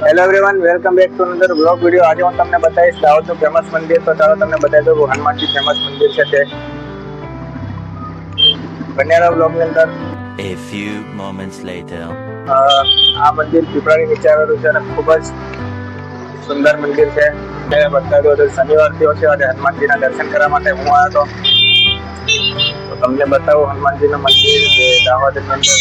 Hello everyone welcome back to another blog video આજે હું તમને બતાવીશ દાહોદનું ફેમસ મંદિર તો ચાલો તમને બતાવી દઉં હનુમાનજી ફેમસ મંદિર છે તે બન્યારા બ્લોગની અંદર A few moments later. અ, આ મંદિર પીપળાની નીચે આવેલું છે અને ખૂબ જ સુંદર મંદિર છે મેં બતાવી દઉં તો શનિવાર થયો છે અને હનુમાનજીના દર્શન કરવા માટે હું આવ્યો હતો તો તમને બતાવું હનુમાનજીનું મંદિર જે દાહોદની અંદર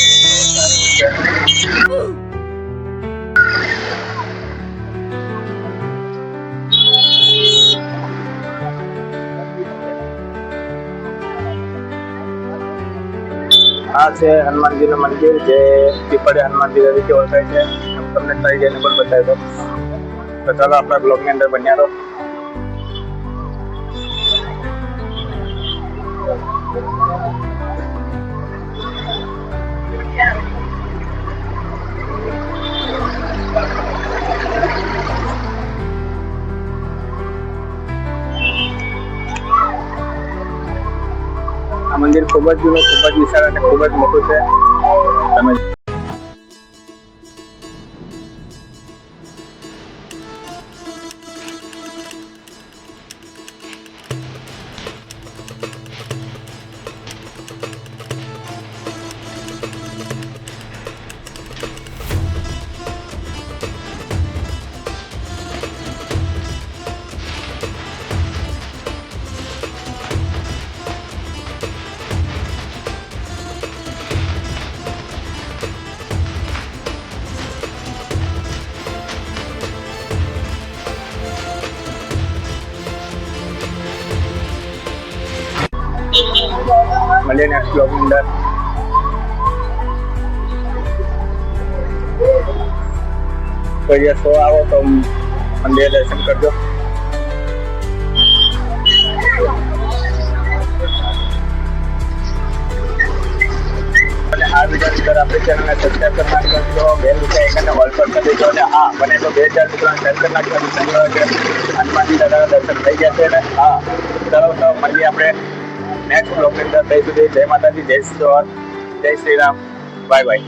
આ છે હનુમાનજીનું મંદિર જે પીપળે હનુમાનજી તરીકે ઓળખાય છે. તમને ટ્રાઈ જઈને પણ બતાવી દો તો ચાલો આપણા બ્લોગની અંદર બન્યા રહો. મંદિર ખૂબ જ જૂનું ખૂબ જ વિશાળ અને ખૂબ જ મોટું છે. તમે મળીએ નેક્સ્ટ બ્લોગની અંદર. કોઈ આવો તો મંદિરે દર્શન કરજો. અને આ વીડિયો અંદર આપણે ચેનલને સબસ્ક્રાઈબ કરી નાખજો. બેલ વિશે એકને ઓલ પર કરી દેજો. અને હા મને તો બે ચાર મિત્રોને શેર કરી નાખજો. શનિવારે કે હનુમાનજી દાદાના દર્શન થઈ ગયા છે. અને હા, ચાલો, તો મળીએ આપણે. નેક્સ્ટ બ્લોગની અંદર ત્યાં સુધી જય માતાજી જય શ્રી જય શ્રી રામ. Bye bye